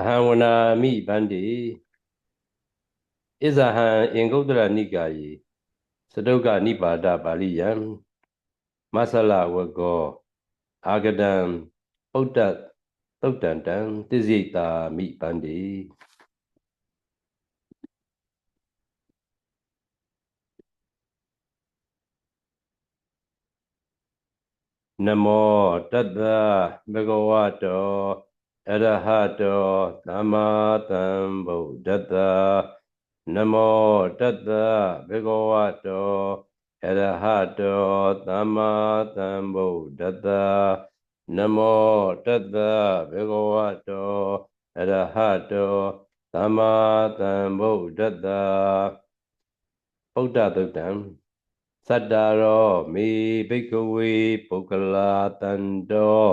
အဟံဝနာမိဗန္တိဣဇဟံအင်္ဂုတ္တရနိကာယေစတုကနိပါဒပါဠိယံမဆလဝကောအာဂဒံပုဒ္ဒသုတ်တန်တံသစ္စိတာမိဗန္တိနမောတတ္တဘဂဝတော အရဟတောသမ္မာသမ္ဗုဒ္ဓတ္တနမောတတ္တဘဂဝတောအရဟတောသမ္မာသမ္ဗုဒ္ဓတ္တနမောတတ္တဘဂဝတောအရဟတောသမ္မာသမ္ဗုဒ္ဓတ္တဗုဒ္ဓသုတ်တံသတ္တရောမေဘိကဝေပုဂ္ဂလာတန္တော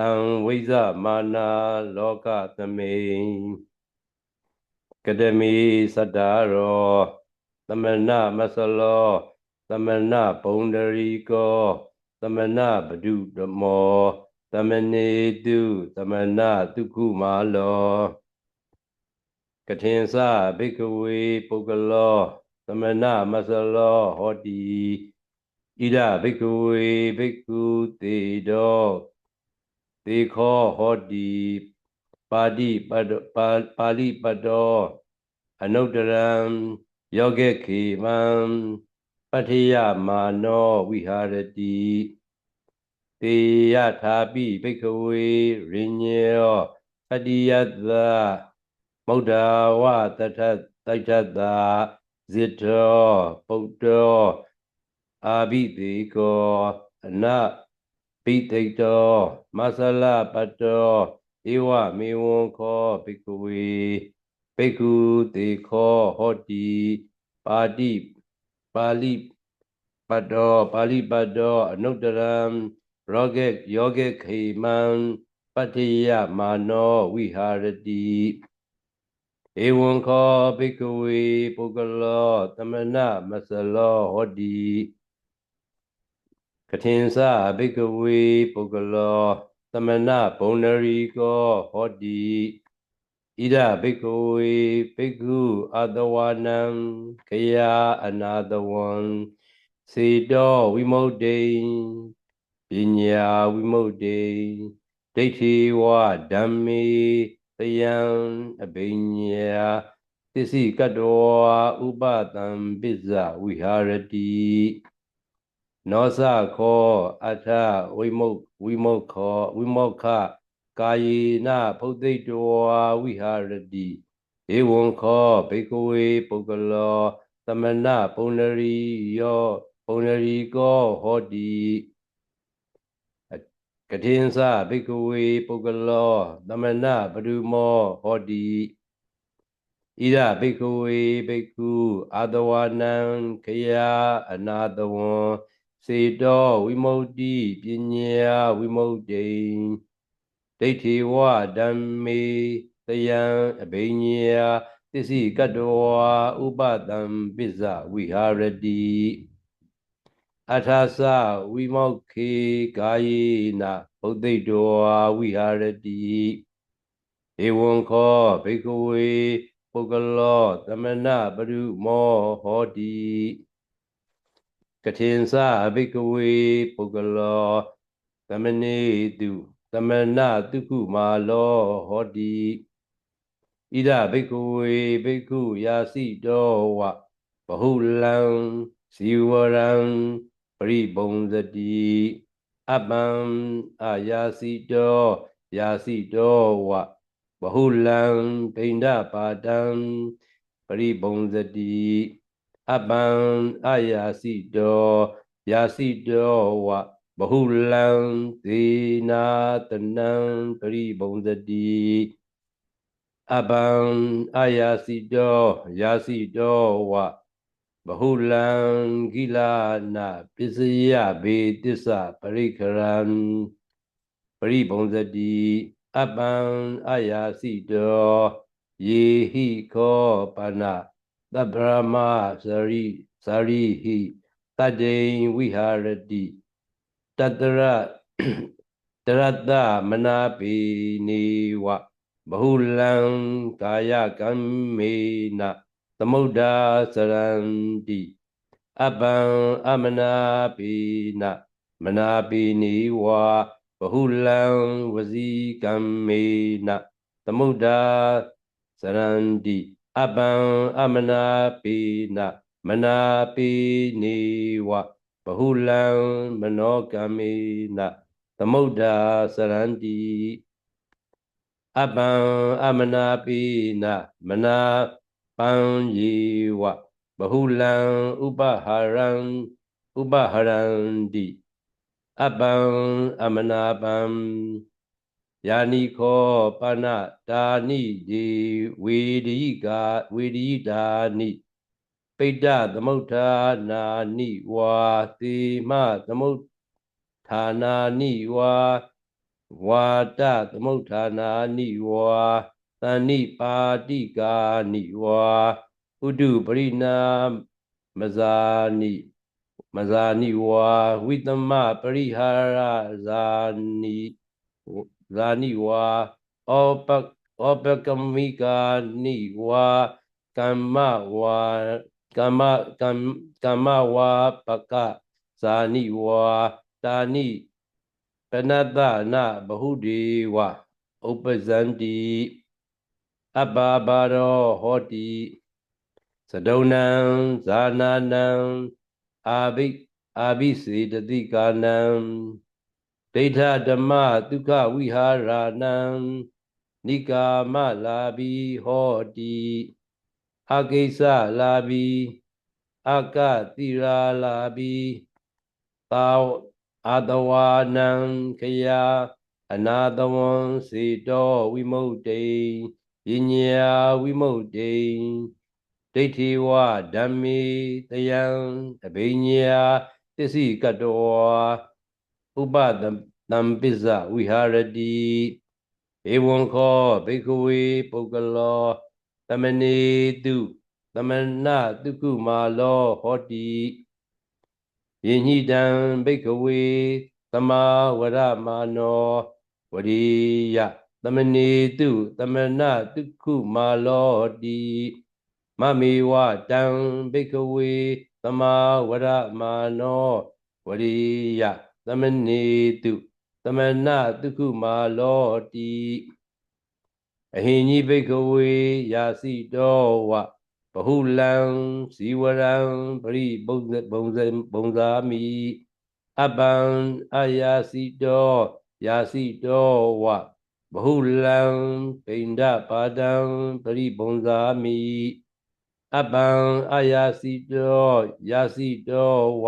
တံဝိဇမာနာလောကသမိကတမီသတ္တရောသမဏမဆလောသမဏပုံဒရီကောသမဏပဒုဓမောသမနေတုသမဏတုခုမာလောကထင်္စဘိကဝေပုဂ္ဂလောသမဏမဆလောဟောတိဣဒဘိကဝေဘိက္ခုတေတော သေခောဟောတိပါတိပတပါဠိပတောအနုတရံယောဂေခေမံပဋ္ဌိယမာနောဝိဟာရတိတေယထာပိဘိကဝေရိညောပတ္တိယသမௌဒ္ဒဝတထတိုက်ထတာဇိတောပုတ္တောအာဘိတိကောအန ပိတိတောမဆလပတ္တောဧဝမေဝံခောဘိကဝေဘိက္ခုတေခောဟောတိပါတိပါဠိပတ္တောပါဠိပတ္တောအနုတရံရောဂေယောဂေခေမံပတ္တိယမာနောဝိဟာရတိဧဝံခောဘိကဝေပုဂ္ဂလောသမဏမဆလောဟောတိ ကထင်္စဘိကဝေပုဂ္ဂလောသမဏဘုံနရီကောဟောတိဣဒဘိကဝေဘိက္ခုအတဝနံခယာအနာတဝံစေတောဝိမု ക്തൈ ပညာဝိမု ക്തൈ ဒိဋ္ဌိဝဓမ္မေတယံအဘိညာသစ္စည်းကတောဥပတံပစ္စဝိဟာရတိ နောသခောအထဝိမုဝိမုခောဝိမောခကာယေနဖုတ်သိတောဝိဟာရတိဧဝံခောဘေကဝေပုဂ္ဂလောသမဏပုဏ္ဏရီယောပုဏ္ဏရီကောဟောတိကတိင်္စဘေကဝေပုဂ္ဂလောသမဏပဒုမောဟောတိဣဒဘေကဝေဘေကုအာတဝနံခယအနာတဝံ စေတောဝိမု ക്തി ပညာဝိမု ക്തി ဒိဋ္ဌိဝဓမ္မေတယံအဘိညာသစ္စည်းကတောဥပတံပစ္စဝိဟာရတိအထာသဝိမောက္ခေကာယေနဘုဒ္ဓိတောဝိဟာရတိဧဝံခောဘိကဝေပုဂ္ဂလောသမဏပရုမောဟောတိ ကထင်္စဘိကဝေပုဂ္ဂလောသမဏေတုသမဏတုခုမာလောဟောတိဣဒဘိကဝေဘိက္ခုယာစီတောဝဘဟုလံဇီဝရံပရိပုံစတိအပံအာယာစီတောယာစီတောဝဘဟုလံဗိန္ဒပါတံပရိပုံစတိ အပံအာယာစီတောယာစီတောဝဘဟုလံသေနာတနံပရိပုံစတိအပံအာယာစီတောယာစီတောဝဘဟုလံကိလာနာပစ္စယဘေတစ္ဆပရိခရံပရိပုံစတိအပံအာယာစီတောယေဟိခောပနာ သဗ္ဗရမစရိစရိဟိတတ္တိဝိဟာရတိတတရတရတမနာပိနေဝဘဟုလံကာယကမ္မေနသမုဒ္ဒါစရန္တိအပံအမနာပိနမနာပိနိဝါဘဟုလံဝစီကမ္မေနသမုဒ္ဒါစရန္တိ အပံအမနာပိနမနာပိနိဝါဘဟုလံမနောကမေနသမုဒ္ဒါစရန္တိအပံအမနာပိနမနာပံယေဝဘဟုလံဥပဟာရံဥပဟရန္တိအပံအမနာပံ ယာနိခောပနတာနိဒီဝေဒီကဝေဒီတာနိပိဋ္ဌသမုဋ္ဌာနာနိဝါသေမသမုဋ္ဌာနာနိဝါဝါတသမုဋ္ဌာနာနိဝါသန္နိပါတိကာနိဝါဥဒုပရိနာမဇာနိမဇာနိဝါဝိတမပရိဟာရဇာနိ ဇာနိဝါဩပဩပကမိကာနိဝါကမ္မဝါကမ္မကမ္ကမ္မဝါပကဇာနိဝါတာနိပနတ္တနာဘဟုဒေဝဥပဇန္တိအပ္ပါဘာရောဟောတိသဒုံနံဇာနာနံအာဘိအာဘိစေတတိကာနံ ဒိဋ္ဌဓမ္မဒုက္ခဝိဟာရဏံနိကာမလာဘီဟောတိအကိစ္စလာဘီအကတိရာလာဘီသာအတဝါနံခယအနာတဝံစေတောဝိမု ക്തി ပညာဝိမု ക്തി ဒိဋ္ဌိဝဓမ္မေတယံတပိညာသစ္စည်းကတောဥပ တံပစ္စဝိဟာရတိဧဝံခောဘိကဝေပုဂ္ဂလောတမနေတုသမဏတုကုမာလောဟောတိယညိတံဘိကဝေသမာဝရမာနောဝရိယသမနေတုသမဏတုကုမာလောတိမမေဝတံဘိကဝေသမာဝရမာနောဝရိယသမနေတုသ မဏတုကုမာလောတိအဟိညိဘိကဝေယာစီတောဝဘဟုလံဇီဝရံပရိဘုံဘုံဘုံဇာမိအပံအာယာစီတောယာစီတောဝဘဟုလံပိန္ဒပါဒံပရိဘုံဇာမိအပံအာယာစီတောယာစီတောဝ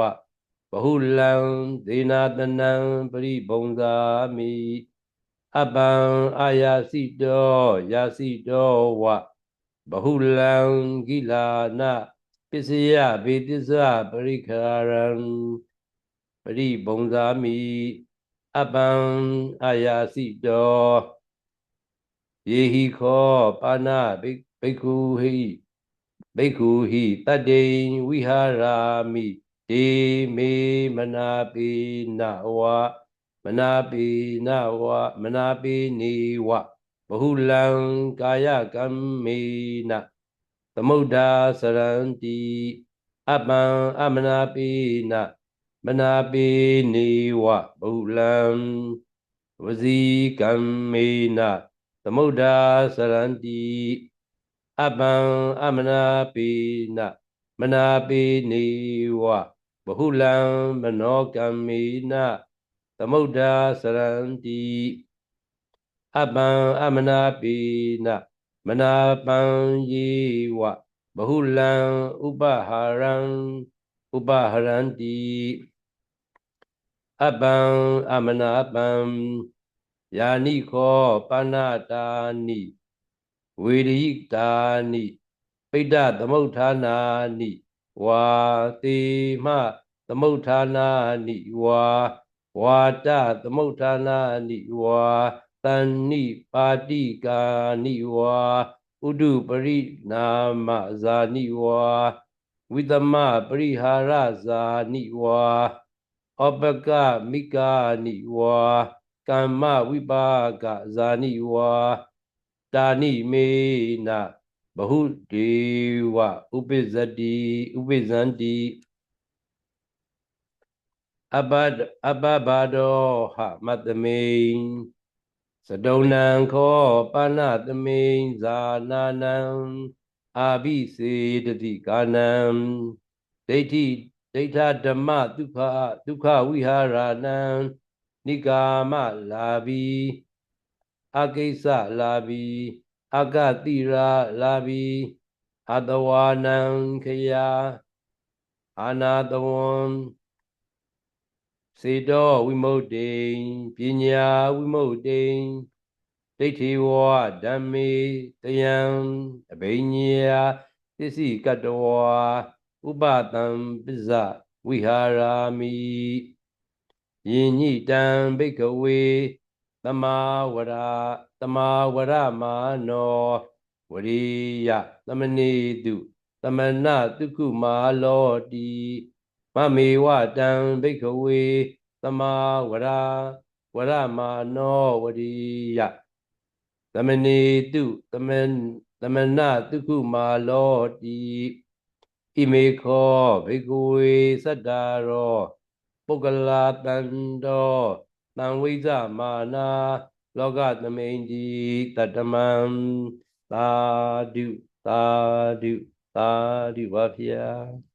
ဘဟုလံဒေနာတနံပရိဘုံဇာမိအပံအာယာစီတောယာစီတောဝဘဟုလံကိလာနပစ္စယဗေတစ္ဆပရိခာရံပရိဘုံဇာမိအပံအာယာစီတောယေဟိခောပါဏဘိက္ခုဟိဘိက္ခုဟိတတ္တိဝိဟာရာမိ ဒေမေမနာပိနဝမနာပိနဝမနာပိနေဝဘဟုလံကာယကမ္မေနသမုဒ္ဒါစရန္တိအပံအမနာပိနမနာပိနေဝဘဟုလံဝစီကမ္မေနသမုဒ္ဒါစရန္တိအပံအမနာပိနမနာပိနေဝ ဘဟုလံမနောကမ္မေနသမုဒ္ဒါစရန္တိအပံအမနာပိနမနာပံယေဝဘဟုလံဥပဟာရံဥပဟရန္တိအပံအမနာပံယာနိခောပဏတာနိဝေရိတာနိပိဋ္ဌသမုဋ္ဌာနာနိ ဝါတိမသမုဋ္ဌာနာနိဝါဝါတသမုဋ္ဌာနာနိဝါတန်နိပါတိကာနိဝါဥဒုပရိနာမဇာနိဝါဝိတမပရိဟာရဇာနိဝါဩပကမိကာနိဝါကမ္မဝိပါကဇာနိဝါတာနိမေန ဘဟုဒေဝဥပိဇ္ဇတိဥပိဇန္တိအဘဒအဘဘာဒောဟမတ္တမိန်သဒုံနံခောပါဏသမိန်ဇာနာနံအာဘိစေတတိကာနံဒိဋ္ဌိဒိဋ္ဌဓမ္မဒုက္ခဒုက္ခဝိဟာရဏံနိကာမလာဘီအကိစ္စလာဘီ အကတိရာလာဘီအတဝါနံခယအာနာတဝံစေတောဝိမု ക്തി ပညာဝိမု ക്തി ဒိဋ္ဌိဝဓမ္မေတယံအဘိညာသစ္စည်းကတဝါဥပတံပစ္စဝိဟာရာမိယင်ညိတံဘိကဝေ သမာဝရသမာဝရမာနောဝရိယသမณีတုသမဏတုကုမာလောတိမမေဝတံဘိကဝေသမာဝရဝရမာနောဝရိယသမณีတုသမသမဏတုကုမာလောတိဣမေခောဘိကဝေသတ္တာရောပုဂ္ဂလာတန္တော တံဝိဇမာနာလောကသမိန်တိတတမံသာဓုသာဓုသာဓုပါဗျာ